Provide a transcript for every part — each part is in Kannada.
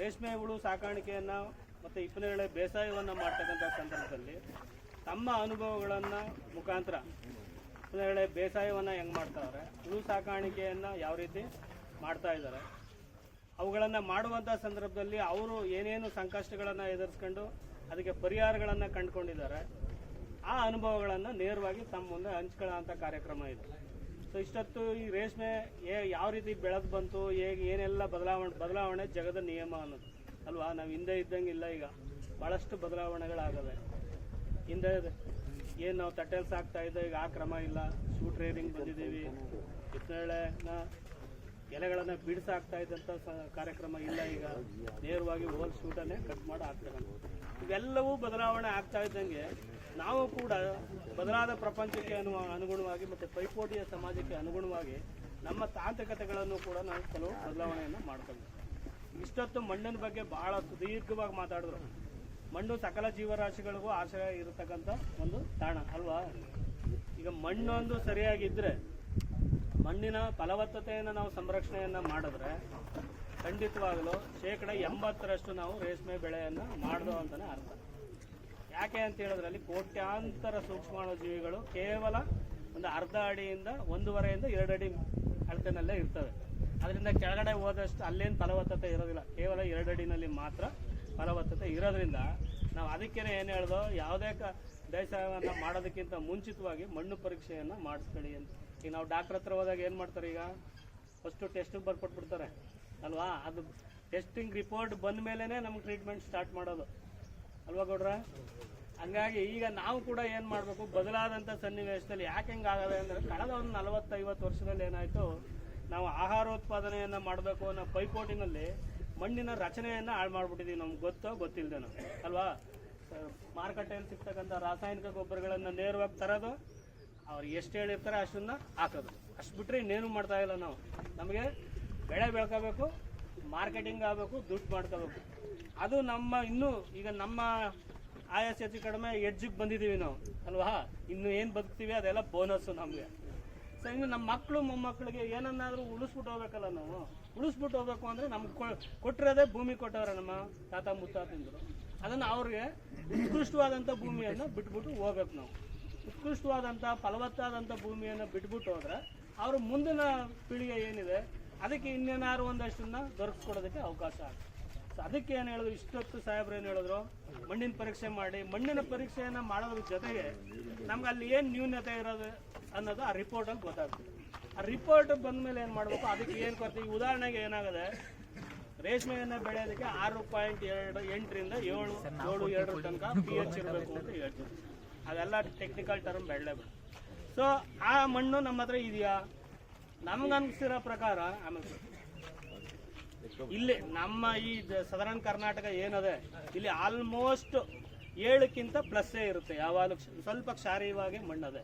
ರೇಷ್ಮೆ ಹುಳು ಸಾಕಾಣಿಕೆಯನ್ನು ಮತ್ತು ಇಪ್ಪನೇಳೆ ಬೇಸಾಯವನ್ನು ಮಾಡ್ತಕ್ಕಂಥ ಸಂದರ್ಭದಲ್ಲಿ ತಮ್ಮ ಅನುಭವಗಳನ್ನು ಮುಖಾಂತರ ಇಪ್ಪನೇಳೆ ಬೇಸಾಯವನ್ನು ಹೆಂಗೆ ಮಾಡ್ತಾವ್ರೆ, ಹುಳು ಸಾಕಾಣಿಕೆಯನ್ನು ಯಾವ ರೀತಿ ಮಾಡ್ತಾ ಇದ್ದಾರೆ ಅವುಗಳನ್ನು ಮಾಡುವಂಥ ಸಂದರ್ಭದಲ್ಲಿ ಅವರು ಏನೇನು ಸಂಕಷ್ಟಗಳನ್ನು ಎದುರಿಸ್ಕೊಂಡು ಅದಕ್ಕೆ ಪರಿಹಾರಗಳನ್ನು ಕಂಡುಕೊಂಡಿದ್ದಾರೆ, ಆ ಅನುಭವಗಳನ್ನು ನೇರವಾಗಿ ತಮ್ಮ ಮುಂದೆ ಹಂಚ್ಕೊಳ್ಳೋಂಥ ಕಾರ್ಯಕ್ರಮ ಇದು. ಸೊ ಇಷ್ಟೊತ್ತು ಈ ರೇಷ್ಮೆ ಯಾವ ರೀತಿ ಬೆಳೆದು ಬಂತು ಹೇಗೆ ಏನೆಲ್ಲ ಬದಲಾವಣೆ ಬದಲಾವಣೆ ಜಗದ ನಿಯಮ ಅನ್ನೋದು. ಅಲ್ವಾ? ನಾವು ಹಿಂದೆ ಇದ್ದಂಗೆ ಇಲ್ಲ ಈಗ. ಭಾಳಷ್ಟು ಬದಲಾವಣೆಗಳಾಗವೆ. ಹಿಂದೆ ಏನು ನಾವು ತಟ್ಟೆಲ್ ಸಾಕ್ತಾ ಇದ್ದ, ಈಗ ಆ ಕ್ರಮ ಇಲ್ಲ. ಶೂಟ್ ರೇರಿಂಗ್ ಬಂದಿದ್ದೀವಿ. ಕಿತ್ತಳೆನ ಎಲೆಗಳನ್ನು ಬಿಡಿಸಾಕ್ತಾ ಇದ್ದಂಥ ಕಾರ್ಯಕ್ರಮ ಇಲ್ಲ ಈಗ. ನೇರವಾಗಿ ಹೋಲ್ ಶೂಟನ್ನೇ ಕಟ್ ಮಾಡಿ ಹಾಕ್ತಾರೆ ಇವೆಲ್ಲವೂ ಬದಲಾವಣೆ ಆಗ್ತಾ ಇದ್ದಂಗೆ ನಾವು ಕೂಡ ಬದಲಾದ ಪ್ರಪಂಚಕ್ಕೆ ಅನು, ಅನುಗುಣವಾಗಿ ಮತ್ತು ಪೈಪೋಟಿಯ ಸಮಾಜಕ್ಕೆ ಅನುಗುಣವಾಗಿ ನಮ್ಮ ತಾಂತ್ರಿಕತೆಗಳನ್ನು ಕೂಡ ನಾವು ಕೆಲವು ಬದಲಾವಣೆಯನ್ನು ಮಾಡ್ಕೊಳ್ಬೇಕು. ಇಷ್ಟೊತ್ತು ಮಣ್ಣಿನ ಬಗ್ಗೆ ಬಹಳ ಸುದೀರ್ಘವಾಗಿ ಮಾತಾಡಿದ್ರು. ಮಣ್ಣು ಸಕಲ ಜೀವರಾಶಿಗಳಿಗೂ ಆಶ್ರಯ ಇರತಕ್ಕಂಥ ಒಂದು ತಾಣ, ಅಲ್ವಾ? ಈಗ ಮಣ್ಣೊಂದು ಸರಿಯಾಗಿದ್ದರೆ ಮಣ್ಣಿನ ಫಲವತ್ತತೆಯನ್ನು ನಾವು ಸಂರಕ್ಷಣೆಯನ್ನು ಮಾಡಿದ್ರೆ ಖಂಡಿತವಾಗಲೂ ಶೇಕಡ ಎಂಬತ್ತರಷ್ಟು ನಾವು ರೇಷ್ಮೆ ಬೆಳೆಯನ್ನು ಮಾಡಿದೋ ಅಂತಲೇ ಅರ್ಥ. ಯಾಕೆ ಅಂತ ಹೇಳಿದ್ರಲ್ಲಿ ಕೋಟ್ಯಾಂತರ ಸೂಕ್ಷ್ಮಾಣು ಜೀವಿಗಳು ಕೇವಲ ಒಂದು ಅರ್ಧ ಅಡಿಯಿಂದ ಒಂದೂವರೆಯಿಂದ ಎರಡು ಅಡಿ ಅಳತೆನಲ್ಲೇ ಇರ್ತವೆ. ಅದರಿಂದ ಕೆಳಗಡೆ ಹೋದಷ್ಟು ಅಲ್ಲೇನು ಫಲವತ್ತತೆ ಇರೋದಿಲ್ಲ. ಕೇವಲ ಎರಡು ಅಡಿನಲ್ಲಿ ಮಾತ್ರ ಫಲವತ್ತತೆ ಇರೋದ್ರಿಂದ ನಾವು ಅದಕ್ಕೇನೆ ಏನು ಹೇಳ್ದೋ, ಯಾವುದೇ ಕ ಬೇಸಾಯವನ್ನು ಮಾಡೋದಕ್ಕಿಂತ ಮುಂಚಿತವಾಗಿ ಮಣ್ಣು ಪರೀಕ್ಷೆಯನ್ನು ಮಾಡಿಸ್ಕೊಳ್ಳಿ ಅಂತ. ಈಗ ನಾವು ಡಾಕ್ಟ್ರ್ ಹತ್ರ ಹೋದಾಗ ಏನು ಮಾಡ್ತಾರೆ ಈಗ? ಫಸ್ಟು ಟೆಸ್ಟಿಗೆ ಬರ್ಕೊಟ್ಬಿಡ್ತಾರೆ. ಅಲ್ವಾ? ಅದು ಟೆಸ್ಟಿಂಗ್ ರಿಪೋರ್ಟ್ ಬಂದ ಮೇಲೇ ನಮ್ಗೆ ಟ್ರೀಟ್ಮೆಂಟ್ ಸ್ಟಾರ್ಟ್ ಮಾಡೋದು. ಅಲ್ವಾ ಗೌಡ್ರ? ಹಂಗಾಗಿ ಈಗ ನಾವು ಕೂಡ ಏನು ಮಾಡಬೇಕು? ಬದಲಾದಂಥ ಸನ್ನಿವೇಶದಲ್ಲಿ ಯಾಕೆ ಹೆಂಗಾಗದೆ ಅಂದರೆ ಕಳೆದ ಒಂದು ನಲವತ್ತೈವತ್ತು ವರ್ಷದಲ್ಲಿ ಏನಾಯಿತು ನಾವು ಆಹಾರೋತ್ಪಾದನೆಯನ್ನು ಮಾಡಬೇಕು ಅನ್ನೋ ಪೈಪೋಟಿನಲ್ಲಿ ಮಣ್ಣಿನ ರಚನೆಯನ್ನು ಹಾಳು ಮಾಡಿಬಿಟ್ಟಿದ್ದೀವಿ ನಮ್ಗೆ ಗೊತ್ತೋ ಗೊತ್ತಿಲ್ಲದೇನೋ ಅಲ್ವಾ? ಅಹ್, ಮಾರುಕಟ್ಟೆಯಲ್ಲಿ ಸಿಗ್ತಕ್ಕಂಥ ರಾಸಾಯನಿಕ ಗೊಬ್ಬರಗಳನ್ನು ನೇರವಾಗಿ ತರೋದು ಅವ್ರು ಎಷ್ಟು ಹೇಳಿರ್ತಾರೆ ಅಷ್ಟನ್ನ ಹಾಕೋದು. ಅಷ್ಟು ಬಿಟ್ಟರೆ ಇನ್ನೇನು ಮಾಡ್ತಾ ಇಲ್ಲ ನಾವು. ನಮಗೆ ಬೆಳೆ ಬೆಳ್ಕೋಬೇಕು ಮಾರ್ಕೆಟಿಂಗ್ ಆಗಬೇಕು, ದುಡ್ಡು ಮಾಡ್ಕೋಬೇಕು. ಅದು ನಮ್ಮ ಇನ್ನೂ ಈಗ ನಮ್ಮ ಆಯಾಸ ಹೆಚ್ಚು ಕಡಿಮೆ ಎಡ್ಜಿಗೆ ಬಂದಿದ್ದೀವಿ ನಾವು, ಅಲ್ವಾ? ಇನ್ನು ಏನು ಬದುಕ್ತೀವಿ ಅದೆಲ್ಲ ಬೋನಸ್ಸು ನಮಗೆ. ಸೊ ಇನ್ನು ನಮ್ಮ ಮಕ್ಕಳು ಮೊಮ್ಮಕ್ಕಳಿಗೆ ಏನನ್ನಾದರೂ ಉಳಿಸ್ಬಿಟ್ಟು ಹೋಗ್ಬೇಕಲ್ಲ ನಾವು. ಉಳಿಸ್ಬಿಟ್ಟು ಹೋಗ್ಬೇಕು ಅಂದರೆ ನಮ್ಗೆ ಕೊಟ್ಟಿರೋದೇ ಭೂಮಿ ಕೊಟ್ಟವ್ರೆ ನಮ್ಮ ತಾತ, ಮುತ್ತಾತಿಂದರು. ಅದನ್ನು ಅವ್ರಿಗೆ ಉತ್ಕೃಷ್ಟವಾದಂಥ ಭೂಮಿಯನ್ನು ಬಿಟ್ಬಿಟ್ಟು ಹೋಗ್ಬೇಕು ನಾವು. ಉತ್ಕೃಷ್ಟವಾದಂಥ ಫಲವತ್ತಾದಂಥ ಭೂಮಿಯನ್ನು ಬಿಟ್ಬಿಟ್ಟು ಹೋದ್ರೆ ಅವರು ಮುಂದಿನ ಪೀಳಿಗೆ ಏನಿದೆ? ಅದಕ್ಕೆ ಇನ್ನೇನಾದ್ರು ಒಂದಷ್ಟನ್ನ ದೊರಕಿಸ್ಕೊಡೋದಕ್ಕೆ ಅವಕಾಶ ಆಗುತ್ತೆ. ಸೊ ಅದಕ್ಕೆ ಏನು ಹೇಳಿದ್ರು? ಇಷ್ಟೊತ್ತು ಸಾಹೇಬ್ರು ಏನು ಹೇಳಿದ್ರು? ಮಣ್ಣಿನ ಪರೀಕ್ಷೆ ಮಾಡಿ, ಮಣ್ಣಿನ ಪರೀಕ್ಷೆಯನ್ನು ಮಾಡೋದ್ರ ಜೊತೆಗೆ ನಮ್ಗೆ ಅಲ್ಲಿ ಏನು ನ್ಯೂನತೆ ಇರೋದು ಅನ್ನೋದು ಆ ರಿಪೋರ್ಟಲ್ಲಿ ಗೊತ್ತಾಗ್ತದೆ. ಆ ರಿಪೋರ್ಟ್ ಬಂದಮೇಲೆ ಏನು ಮಾಡಬೇಕು? ಅದಕ್ಕೆ ಏನು ಕೊಡ್ತೀವಿ? ಉದಾಹರಣೆಗೆ ಏನಾಗಿದೆ, ರೇಷ್ಮೆಯನ್ನು ಬೆಳೆಯೋದಕ್ಕೆ ಆರು ಪಾಯಿಂಟ್ ಎರಡು ಎಂಟರಿಂದ ಏಳು ಏಳು ಎರಡರ ತನಕ ಪಿ ಎಚ್ ಇರಬೇಕು ಅಂತ ಹೇಳ್ತೀವಿ. ಅದೆಲ್ಲ ಟೆಕ್ನಿಕಲ್ ಟರ್ಮ್ ಬೆಳಲೇಬೇಕು ಸೊ ಆ ಮಣ್ಣು ನಮ್ಮ ಹತ್ರ ಇದೆಯಾ? ನಮ್ಗನ್ಸಿರೋ ಪ್ರಕಾರ, ಆಮೇಲೆ ಇಲ್ಲಿ ನಮ್ಮ ಈ ಸದರ್ನ್ ಕರ್ನಾಟಕ ಏನದೆ, ಇಲ್ಲಿ ಆಲ್ಮೋಸ್ಟ್ ಏಳಕ್ಕಿಂತ ಪ್ಲಸ್ಸೇ ಇರುತ್ತೆ, ಯಾವಾಗಲೂ ಸ್ವಲ್ಪ ಕ್ಷಾರೀಯವಾಗಿ ಮಣ್ಣದೆ.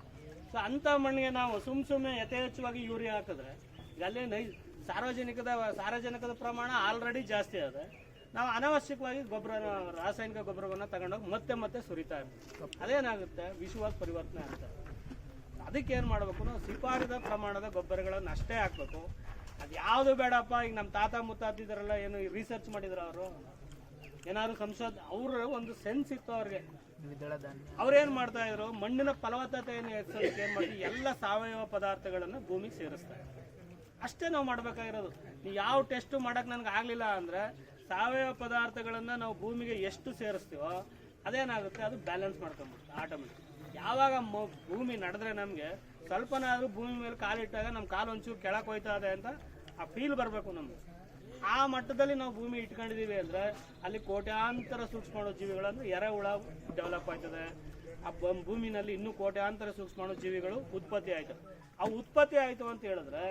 ಸೊ ಅಂಥ ಮಣ್ಣಿಗೆ ನಾವು ಸುಮ್ ಸುಮ್ಮನೆ ಯಥೇಚ್ಛವಾಗಿ ಯೂರಿಯಾ ಹಾಕಿದ್ರೆ ಸಾರ್ವಜನಿಕದ ನೈ, ಸಾರ್ವಜನಿಕದ ಸಾರ್ವಜನಿಕದ ಪ್ರಮಾಣ ಆಲ್ರೆಡಿ ಜಾಸ್ತಿ ಅದೆ ನಾವು ಅನಾವಶ್ಯಕವಾಗಿ ಗೊಬ್ಬರ ರಾಸಾಯನಿಕ ಗೊಬ್ಬರವನ್ನು ತಗೊಂಡೋಗಿ ಮತ್ತೆ ಮತ್ತೆ ಸುರಿತಾ ಇರ್ತೀವಿ. ಅದೇನಾಗುತ್ತೆ? ವಿಶ್ವವಾಗಿ ಪರಿವರ್ತನೆ ಆಗ್ತದೆ. ಅದಕ್ಕೆ ಏನು ಮಾಡಬೇಕು? ನಾವು ಶಿಫಾರಿದ ಪ್ರಮಾಣದ ಗೊಬ್ಬರಗಳನ್ನು ಅಷ್ಟೇ ಹಾಕ್ಬೇಕು. ಅದು ಯಾವುದು ಬೇಡಪ್ಪ, ಈಗ ನಮ್ಮ ತಾತ ಮುತ್ತಾತಿದ್ರಲ್ಲ, ಏನು ರಿಸರ್ಚ್ ಮಾಡಿದ್ರು ಅವರು? ಏನಾದ್ರು ಸಂಶೋಧ, ಅವ್ರ ಒಂದು ಸೆನ್ಸ್ ಇತ್ತು ಅವ್ರಿಗೆ. ಅವ್ರೇನ್ ಮಾಡ್ತಾ ಇದ್ರು? ಮಣ್ಣಿನ ಫಲವತ್ತತೆಯನ್ನು ಹೆಚ್ಚಿಸೋದಕ್ಕೆ ಏನ್ ಮಾಡಿ ಎಲ್ಲ ಸಾವಯವ ಪದಾರ್ಥಗಳನ್ನು ಭೂಮಿಗೆ ಸೇರಿಸ್ತಾರೆ ಅಷ್ಟೇ ನಾವು ಮಾಡ್ಬೇಕಾಗಿರೋದು. ನೀವು ಯಾವ ಟೆಸ್ಟ್ ಮಾಡಕ್ ನನ್ಗೆ ಆಗ್ಲಿಲ್ಲ ಅಂದ್ರೆ ಸಾವಯವ ಪದಾರ್ಥಗಳನ್ನ ನಾವು ಭೂಮಿಗೆ ಎಷ್ಟು ಸೇರಿಸ್ತೀವೋ ಅದೇನಾಗುತ್ತೆ? ಅದು ಬ್ಯಾಲೆನ್ಸ್ ಮಾಡ್ಕೊಂಬಿಡುತ್ತೆ ಆಟೋಮೆಟಿಕ್ ಯಾವಾಗ ಭೂಮಿ ನಡೆದ್ರೆ ನಮಗೆ ಸ್ವಲ್ಪನಾದರೂ ಭೂಮಿ ಮೇಲೆ ಕಾಲಿಟ್ಟಾಗ ನಮ್ಮ ಕಾಲು ಒಂಚೂರು ಕೆಳಕ್ಕೆ ಹೋಯ್ತಾ ಇದೆ ಅಂತ ಆ ಫೀಲ್ ಬರಬೇಕು ನಮ್ಗೆ. ಆ ಮಟ್ಟದಲ್ಲಿ ನಾವು ಭೂಮಿ ಇಟ್ಕೊಂಡಿದೀವಿ ಅಂದ್ರೆ ಅಲ್ಲಿ ಕೋಟ್ಯಾಂತರ ಸೂಕ್ಷ್ಮಾಣು ಜೀವಿಗಳನ್ನು ಎರೆಹುಳ ಡೆವಲಪ್ ಆಯ್ತದೆ. ಆ ಭೂಮಿನಲ್ಲಿ ಇನ್ನೂ ಕೋಟ್ಯಾಂತರ ಸೂಕ್ಷ್ಮಾಣು ಜೀವಿಗಳು ಉತ್ಪತ್ತಿ ಆಯ್ತು. ಆ ಉತ್ಪತ್ತಿ ಆಯಿತು ಅಂತ ಹೇಳಿದ್ರೆ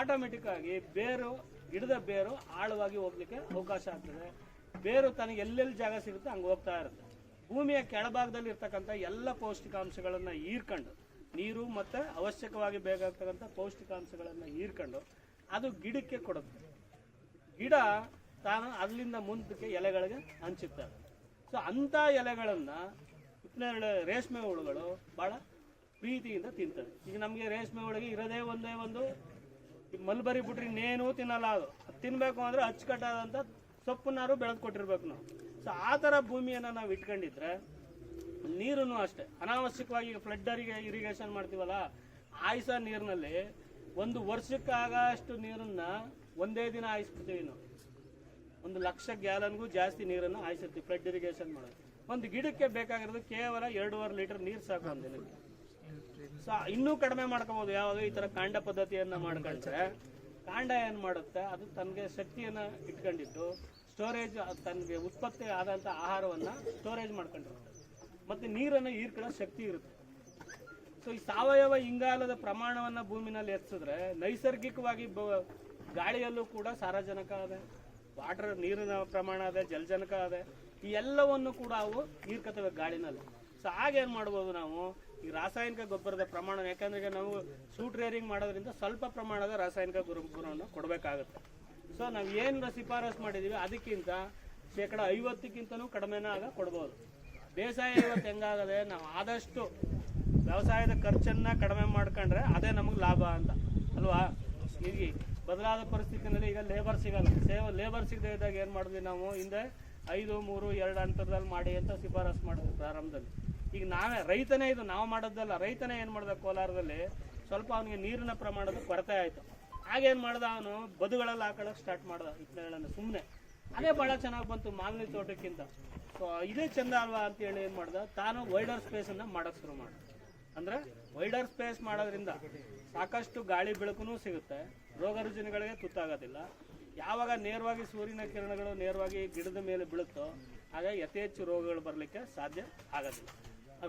ಆಟೋಮೆಟಿಕ್ ಆಗಿ ಬೇರು ಗಿಡದ ಬೇರು ಆಳವಾಗಿ ಹೋಗ್ಲಿಕ್ಕೆ ಅವಕಾಶ ಆಗ್ತದೆ. ಬೇರು ತನಗೆ ಎಲ್ಲೆಲ್ಲಿ ಜಾಗ ಸಿಗುತ್ತೆ ಹಂಗೆ ಹೋಗ್ತಾ ಇರುತ್ತೆ. ಭೂಮಿಯ ಕೆಳಭಾಗದಲ್ಲಿ ಇರ್ತಕ್ಕಂಥ ಎಲ್ಲ ಪೌಷ್ಟಿಕಾಂಶಗಳನ್ನು ಹೀರ್ಕೊಂಡು, ನೀರು ಮತ್ತು ಅವಶ್ಯಕವಾಗಿ ಬೇಕಾಗ್ತಕ್ಕಂಥ ಪೌಷ್ಟಿಕಾಂಶಗಳನ್ನು ಹೀರ್ಕೊಂಡು ಅದು ಗಿಡಕ್ಕೆ ಕೊಡುತ್ತೆ. ಗಿಡ ತಾನು ಅಲ್ಲಿಂದ ಮುಂದಕ್ಕೆ ಎಲೆಗಳಿಗೆ ಹಂಚುತ್ತವೆ ಸೊ ಅಂಥ ಎಲೆಗಳನ್ನು ಉಪ್ಪಿನ ರೇಷ್ಮೆ ಹುಳುಗಳು ಭಾಳ ಪ್ರೀತಿಯಿಂದ ತಿಂತವೆ. ಈಗ ನಮಗೆ ರೇಷ್ಮೆ ಹುಳುಗೆ ಇರೋದೇ ಒಂದೇ ಒಂದು ಮಲ್ಬರಿ ಬಿಟ್ರೆ ಇನ್ನೇನೂ ತಿನ್ನಲ್ಲ ಅದು. ತಿನ್ನಬೇಕು ಅಂದರೆ ಅಚ್ಚುಕಟ್ಟಾದಂಥ ಸೊಪ್ಪನ್ನಾರು ಬೆಳೆದು ಕೊಟ್ಟಿರ್ಬೇಕು ನಾವು. ಸೊ ಆ ಥರ ಭೂಮಿಯನ್ನು ನಾವು ಇಟ್ಕೊಂಡಿದ್ರೆ ನೀರನ್ನು ಅಷ್ಟೇ. ಅನಾವಶ್ಯಕವಾಗಿ ಫ್ಲಡ್ಡರಿಗೆ ಇರಿಗೇಷನ್ ಮಾಡ್ತೀವಲ್ಲ, ಆಯ್ಸ ನೀರಿನಲ್ಲಿ ಒಂದು ವರ್ಷಕ್ಕಾಗಷ್ಟು ನೀರನ್ನ ಒಂದೇ ದಿನ ಆಯಿಸ್ಬಿಡ್ತೀವಿ ನಾವು. ಒಂದು ಲಕ್ಷ ಗ್ಯಾಲನ್ಗೂ ಜಾಸ್ತಿ ನೀರನ್ನು ಆಯಿಸಿರ್ತೀವಿ ಫ್ಲಡ್ ಇರಿಗೇಷನ್ ಮಾಡೋದು ಒಂದು ಗಿಡಕ್ಕೆ ಬೇಕಾಗಿರೋದು ಕೇವಲ ಎರಡೂವರೆ ಲೀಟರ್ ನೀರು ಸಾಕು ಒಂದು ದಿನಕ್ಕೆ. ಸೊ ಇನ್ನೂ ಕಡಿಮೆ ಮಾಡ್ಕೋಬಹುದು ಯಾವಾಗ ಈ ತರ ಕಾಂಡ ಪದ್ಧತಿಯನ್ನ ಮಾಡ್ಕೊಂಡ್ರೆ, ಕಾಂಡ ಏನ್ ಮಾಡುತ್ತೆ? ಅದು ತನಗೆ ಶಕ್ತಿಯನ್ನ ಇಟ್ಕೊಂಡಿದ್ದು. ಸ್ಟೋರೇಜ್ ತನಗೆ ಉತ್ಪತ್ತಿ ಆದಂಥ ಆಹಾರವನ್ನು ಸ್ಟೋರೇಜ್ ಮಾಡ್ಕೊಂಡಿರುತ್ತೆ ಮತ್ತು ನೀರನ್ನು ಹೀರ್ಕೊಳ್ಳೋ ಶಕ್ತಿ ಇರುತ್ತೆ. ಸೊ ಈ ಸಾವಯವ ಇಂಗಾಲದ ಪ್ರಮಾಣವನ್ನು ಭೂಮಿನಲ್ಲಿ ಹೆಚ್ಚಿದ್ರೆ ನೈಸರ್ಗಿಕವಾಗಿ ಬ- ಗಾಳಿಯಲ್ಲೂ ಕೂಡ ಸಾರಜನಕ ಅದೆ ವಾಟರ್ ನೀರಿನ ಪ್ರಮಾಣ ಅದೆ, ಜಲಜನಕ ಅದೆ, ಈ ಎಲ್ಲವನ್ನು ಕೂಡ ಅವು ಹೀರ್ಕತವೆ ಗಾಳಿನಲ್ಲಿ. ಸೊ ಹಾಗೇನು ಮಾಡ್ಬೋದು ನಾವು, ಈ ರಾಸಾಯನಿಕ ಗೊಬ್ಬರದ ಪ್ರಮಾಣ ಯಾಕಂದ್ರೆ ನಾವು ಸೂಟ್ ರೇರಿಂಗ್ ಮಾಡೋದ್ರಿಂದ ಸ್ವಲ್ಪ ಪ್ರಮಾಣದ ರಾಸಾಯನಿಕ ಗೊಬ್ಬರವನ್ನು ಕೊಡಬೇಕಾಗುತ್ತೆ. ಸೊ ನಾವು ಏನು ಶಿಫಾರಸು ಮಾಡಿದೀವಿ ಅದಕ್ಕಿಂತ ಶೇಕಡ ಐವತ್ತಕ್ಕಿಂತನೂ ಕಡಿಮೆನ ಆಗ ಕೊಡ್ಬೋದು. ಬೇಸಾಯ ಇವತ್ತು ಹೆಂಗಾಗದೆ ನಾವು ಆದಷ್ಟು ವ್ಯವಸಾಯದ ಖರ್ಚನ್ನ ಕಡಿಮೆ ಮಾಡ್ಕೊಂಡ್ರೆ ಅದೇ ನಮಗೆ ಲಾಭ ಅಂತ. ಅಲ್ವಾ? ಈಗ ಬದಲಾದ ಪರಿಸ್ಥಿತಿನಲ್ಲಿ ಈಗ ಲೇಬರ್ ಸಿಗಲ್ಲ. ಸೇವ್ ಲೇಬರ್ ಸಿಗದೆ ಇದ್ದಾಗ ಏನು ಮಾಡಿದ್ವಿ ನಾವು? ಹಿಂದೆ ಐದು, ಮೂರು, ಎರಡು ಅಂತರದಲ್ಲಿ ಮಾಡಿ ಅಂತ ಶಿಫಾರಸು ಮಾಡಿದ್ವಿ ಪ್ರಾರಂಭದಲ್ಲಿ. ಈಗ ನಾವೇ ರೈತನೇ ಇದು. ನಾವು ಮಾಡೋದಲ್ಲ ರೈತನೇ ಏನು ಮಾಡ್ದ ಕೋಲಾರದಲ್ಲಿ? ಸ್ವಲ್ಪ ಅವನಿಗೆ ನೀರಿನ ಪ್ರಮಾಣದ ಕೊರತೆ ಆಯಿತು. ಆಗೇನು ಮಾಡ್ದ ಅವನು? ಬದುಗಳಲ್ಲಿ ಹಾಕೊಳ್ಳೋಕೆ ಸ್ಟಾರ್ಟ್ ಮಾಡ್ದ ಇತ್ತನೆಗಳನ್ನು ಸುಮ್ಮನೆ ಅದೇ ಭಾಳ ಚೆನ್ನಾಗಿ ಬಂತು ಮಾವಿನ ತೋಟಕ್ಕಿಂತ. ಸೊ ಇದೇ ಚಂದ ಅಲ್ವಾ ಅಂತ ಹೇಳಿ ಏನು ಮಾಡ್ದ? ತಾನು ವೈಡರ್ ಸ್ಪೇಸನ್ನು ಮಾಡೋಕೆ ಶುರು ಮಾಡ್ದ. ಅಂದ್ರೆ ವೈಡರ್ ಸ್ಪೇಸ್ ಮಾಡೋದ್ರಿಂದ ಸಾಕಷ್ಟು ಗಾಳಿ ಬೆಳಕುನು ಸಿಗುತ್ತೆ. ರೋಗ ರುಜಿನಗಳಿಗೆ ತುತ್ತಾಗೋದಿಲ್ಲ. ಯಾವಾಗ ನೇರವಾಗಿ ಸೂರ್ಯನ ಕಿರಣಗಳು ನೇರವಾಗಿ ಗಿಡದ ಮೇಲೆ ಬೀಳುತ್ತೋ ಆಗ ಯಥೇಚ್ಛ ರೋಗಗಳು ಬರಲಿಕ್ಕೆ ಸಾಧ್ಯ ಆಗೋದಿಲ್ಲ.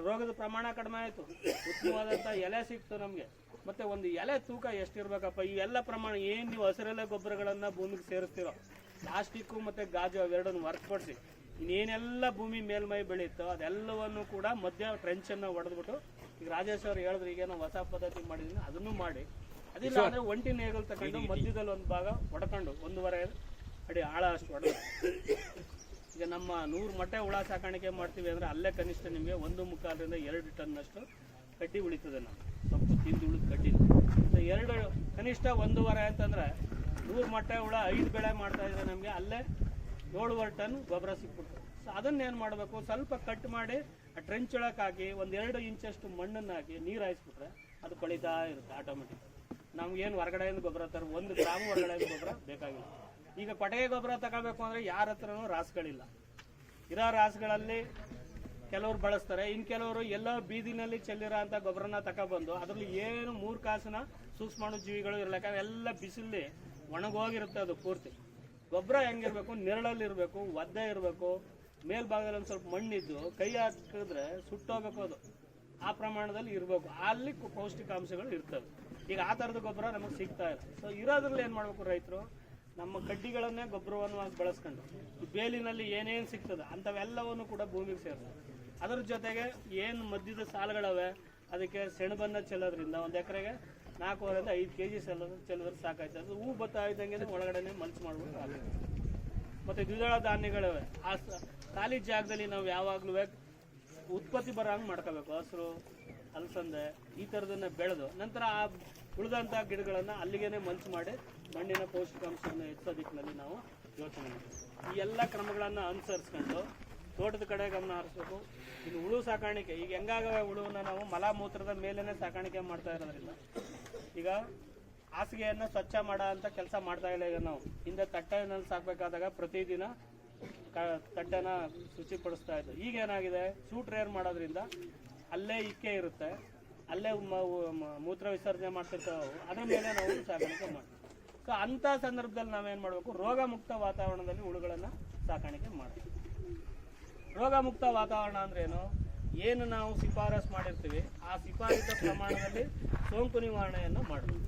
ರೋಗದ ಪ್ರಮಾಣ ಕಡಿಮೆ ಆಯಿತು. ಉತ್ತಮವಾದಂಥ ಎಲೆ ಸಿಕ್ತು ನಮಗೆ. ಮತ್ತೆ ಒಂದು ಎಲೆ ತೂಕ ಎಷ್ಟಿರ್ಬೇಕಪ್ಪ ಈ ಎಲ್ಲ ಪ್ರಮಾಣ ಏನು ನೀವು ಹಸಿರೆಲೆ ಗೊಬ್ಬರಗಳನ್ನು ಭೂಮಿಗೆ ಸೇರಿಸ್ತೀರೋ ಪ್ಲಾಸ್ಟಿಕ್ಕು ಮತ್ತು ಗಾಜು ಅವೆರಡನ್ನು ಹೊರತುಪಡಿಸಿ ಇನ್ನೇನೆಲ್ಲ ಭೂಮಿ ಮೇಲ್ಮೈ ಬೆಳೆಯುತ್ತೋ ಅದೆಲ್ಲವನ್ನು ಕೂಡ ಮಧ್ಯ ಟ್ರೆಂಚನ್ನು ಹೊಡೆದ್ಬಿಟ್ಟು ಈಗ ರಾಜೇಶ್ ಅವರು ಹೇಳಿದ್ರು ಈಗೇನೋ ಹೊಸ ಪದ್ಧತಿ ಮಾಡಿದ್ದೀನಿ ಅದನ್ನು ಮಾಡಿ. ಅದಿಲ್ಲ ಅಂದರೆ ಒಂಟಿ ನೇಗಲ್ ತಗೊಂಡು ಮಧ್ಯದಲ್ಲಿ ಒಂದು ಭಾಗ ಹೊಡ್ಕೊಂಡು ಒಂದೂವರೆ ಅಡಿ ಆಳ ಅಷ್ಟು ಹೊಡೆದು ಈಗ ನಮ್ಮ ನೂರು ಮೊಟ್ಟೆ ಹುಳ ಸಾಕಾಣಿಕೆ ಮಾಡ್ತೀವಿ ಅಂದರೆ ಅಲ್ಲೇ ಕನಿಷ್ಠ ನಿಮಗೆ ಒಂದು ಮುಕ್ಕಾಲರಿಂದ ಎರಡು ಟನ್ನಷ್ಟು ಕಡ್ಡಿ ಉಳಿತದೆ ನಾವು ಸೊಪ್ಪು ತಿಂದು ಉಳಿದ ಕಡ್ಡಿ. ಸೊ ಎರಡು, ಕನಿಷ್ಠ ಒಂದೂವರೆ ಅಂತಂದರೆ ನೂರು ಮೊಟ್ಟೆ ಹುಳ ಐದು ಬೆಳೆ ಮಾಡ್ತಾ ಇದ್ರೆ ನಮಗೆ ಅಲ್ಲೇ ಏಳುವರೆ ಟನ್ ಗೊಬ್ಬರ ಸಿಕ್ಬಿಡ್ತು ಸೊ ಅದನ್ನೇನು ಮಾಡಬೇಕು? ಸ್ವಲ್ಪ ಕಟ್ ಮಾಡಿ ಆ ಟ್ರೆಂಚ್ ಒಳಕ್ಕೆ ಹಾಕಿ ಒಂದು ಎರಡು ಇಂಚಷ್ಟು ಮಣ್ಣನ್ನು ಹಾಕಿ ನೀರು ಹಾಯಿಸ್ಬಿಟ್ರೆ ಅದು ಕೊಳಿತಾ ಇರುತ್ತೆ ಆಟೋಮೆಟಿಕ್ ನಮ್ಗೇನು ಹೊರಗಡೆಯಿಂದ ಗೊಬ್ಬರ ತರ, ಒಂದು ಗ್ರಾಮ ಹೊರಗಡೆಯಿಂದ ಗೊಬ್ಬರ ಬೇಕಾಗಿಲ್ಲ. ಈಗ ಕೊಟ್ಟಿಗೆ ಗೊಬ್ಬರ ತಗೋಬೇಕು ಅಂದ್ರೆ ಯಾರ ಹತ್ರನೂ ರಾಸುಗಳಿಲ್ಲ. ಇರೋ ರಾಸುಗಳಲ್ಲಿ ಕೆಲವರು ಬಳಸ್ತಾರೆ. ಇನ್ ಕೆಲವರು ಎಲ್ಲ ಬೀದಿನಲ್ಲಿ ಚೆಲ್ಲಿರೋ ಅಂತ ಗೊಬ್ಬರನ ತಗೊಬಂದು ಅದ್ರಲ್ಲಿ ಏನು ಮೂರು ಕಾಸಿನ ಸೂಕ್ಷ್ಮಾಣು ಜೀವಿಗಳು ಇರಲಿಕ್ಕೆ ಎಲ್ಲ ಬಿಸಿಲಿ ಒಣಗೋಗಿರುತ್ತೆ ಅದು ಪೂರ್ತಿ. ಗೊಬ್ಬರ ಹೆಂಗಿರ್ಬೇಕು? ನೆರಳಲ್ಲಿರ್ಬೇಕು, ಒದ್ದೆ ಇರಬೇಕು. ಮೇಲ್ಭಾಗದಲ್ಲಿ ಒಂದು ಸ್ವಲ್ಪ ಮಣ್ಣಿದ್ದು, ಕೈ ಹಾಕಿದ್ರೆ ಸುಟ್ಟೋಗ್ಬೇಕು ಅದು ಆ ಪ್ರಮಾಣದಲ್ಲಿ ಇರಬೇಕು. ಅಲ್ಲಿ ಪೌಷ್ಟಿಕಾಂಶಗಳು ಇರ್ತವೆ. ಈಗ ಆ ಥರದ ಗೊಬ್ಬರ ನಮಗೆ ಸಿಗ್ತಾ ಇಲ್ಲ. ಸೊ ಇರೋದ್ರಲ್ಲಿ ಏನು ಮಾಡಬೇಕು ರೈತರು? ನಮ್ಮ ಕಡ್ಡಿಗಳನ್ನೇ ಗೊಬ್ಬರವನ್ನು ಬಳಸ್ಕೊಂಡು ಬೇಲಿನಲ್ಲಿ ಏನೇನು ಸಿಗ್ತದೆ ಅಂಥವೆಲ್ಲವನ್ನು ಕೂಡ ಭೂಮಿಗೆ ಸೇರಿದೆ ಅದರ ಜೊತೆಗೆ ಏನು ಮದ್ಯದ ಸಾಲುಗಳವೆ, ಅದಕ್ಕೆ ಸೆಣಬನ್ನು ಚೆಲ್ಲೋದ್ರಿಂದ ಒಂದು ಎಕರೆಗೆ ನಾಲ್ಕೂವರೆಯಿಂದ ಐದು ಕೆ ಜಿ ಚೆಲ್ಲೋದು ಚೆಲ್ಲೋದ್ರೆ ಸಾಕಾಯ್ತು. ಅದು ಹೂ ಬತ್ತಾ ಇದ್ದಂಗೆ ಒಳಗಡೆನೆ ಮಲ್ಚ್ ಮಾಡ್ಬಿಟ್ಟು ಆಗುತ್ತೆ ಮತ್ತು ದ್ವಿದಳ ಧಾನ್ಯಗಳವೆ. ಆ ಖಾಲಿ ಜಾಗದಲ್ಲಿ ನಾವು ಯಾವಾಗಲೂ ಉತ್ಪತ್ತಿ ಬರೋ ಹಂಗೆ ಮಾಡ್ಕೋಬೇಕು. ಹಸಿರು, ಅಲಸಂದೆ ಈ ಥರದನ್ನು ಬೆಳೆದು ನಂತರ ಆ ಉಳಿದಂಥ ಗಿಡಗಳನ್ನು ಅಲ್ಲಿಗೇನೆ ಮಲ್ಚ್ ಮಾಡಿ ಮಣ್ಣಿನ ಪೌಷ್ಟಿಕಾಂಶವನ್ನು ಹೆಚ್ಚೋ ದಿಕ್ಕಿನಲ್ಲಿ ನಾವು ಯೋಚನೆ ಮಾಡ್ತೀವಿ. ಈ ಎಲ್ಲ ಕ್ರಮಗಳನ್ನು ಅನುಸರಿಸ್ಕೊಂಡು ತೋಟದ ಕಡೆ ಗಮನ ಹರಿಸ್ಬೇಕು. ಇನ್ನು ಹುಳು ಸಾಕಾಣಿಕೆ, ಈಗ ಹೆಂಗಾಗವೆ ಹುಳುವನ್ನ ನಾವು ಮಲ ಮೂತ್ರದ ಮೇಲೇ ಸಾಕಾಣಿಕೆ ಮಾಡ್ತಾ ಇರೋದ್ರಿಂದ. ಈಗ ಹಾಸಿಗೆಯನ್ನು ಸ್ವಚ್ಛ ಮಾಡೋ ಅಂತ ಕೆಲಸ ಮಾಡ್ತಾ ಇಲ್ಲ ಈಗ ನಾವು. ಹಿಂದೆ ತಟ್ಟೆನಲ್ಲಿ ಸಾಕಬೇಕಾದಾಗ ಪ್ರತಿದಿನ ಕ, ತಟ್ಟೆನ ಶುಚಿಪಡಿಸ್ತಾ ಇದ್ದು. ಈಗ ಏನಾಗಿದೆ? ಸೂಟ್ ರೇರ್ ಮಾಡೋದ್ರಿಂದ ಅಲ್ಲೇ ಇಕ್ಕೆ ಇರುತ್ತೆ. ಅಲ್ಲೇ ಮೂತ್ರ ವಿಸರ್ಜನೆ ಮಾಡ್ತಿರ್ತಾವೆ. ಅದ್ರ ಮೇಲೆ ನಾವು ಸಾಕಾಣಿಕೆ ಮಾಡ್ತೀವಿ. ಸೊ ಅಂತ ಸಂದರ್ಭದಲ್ಲಿ ನಾವೇನ್ ಮಾಡಬೇಕು? ರೋಗ ಮುಕ್ತ ವಾತಾವರಣದಲ್ಲಿ ಹುಳುಗಳನ್ನು ಸಾಕಾಣಿಕೆ ಮಾಡ್ತೀವಿ. ರೋಗ ಮುಕ್ತ ವಾತಾವರಣ ಅಂದ್ರೇನು ಏನು? ನಾವು ಶಿಫಾರಸ್ ಮಾಡಿರ್ತೀವಿ, ಆ ಶಿಫಾರಿತ ಪ್ರಮಾಣದಲ್ಲಿ ಸೋಂಕು ನಿವಾರಣೆಯನ್ನು ಮಾಡಬೇಕು.